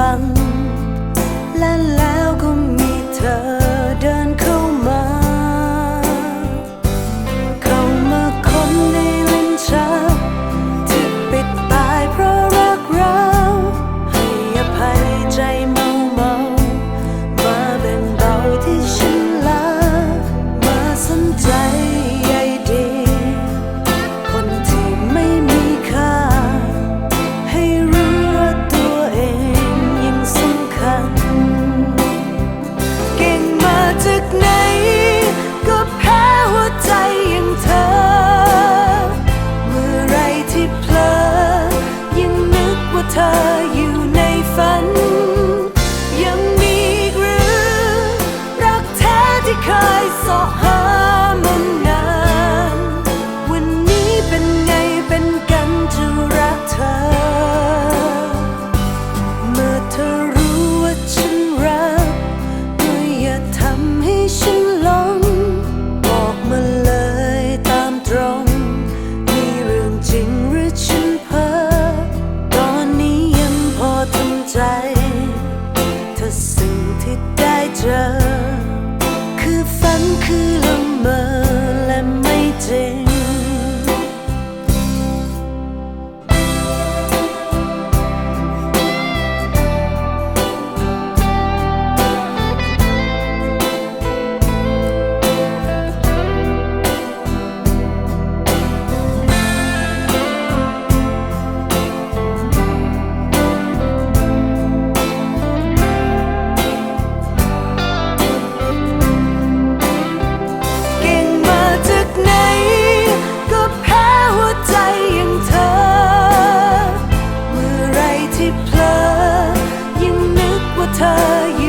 ฟัง สิ่งที่ได้เจอ คือฝันคือ ที่เพลอยังนึกว่าเธอ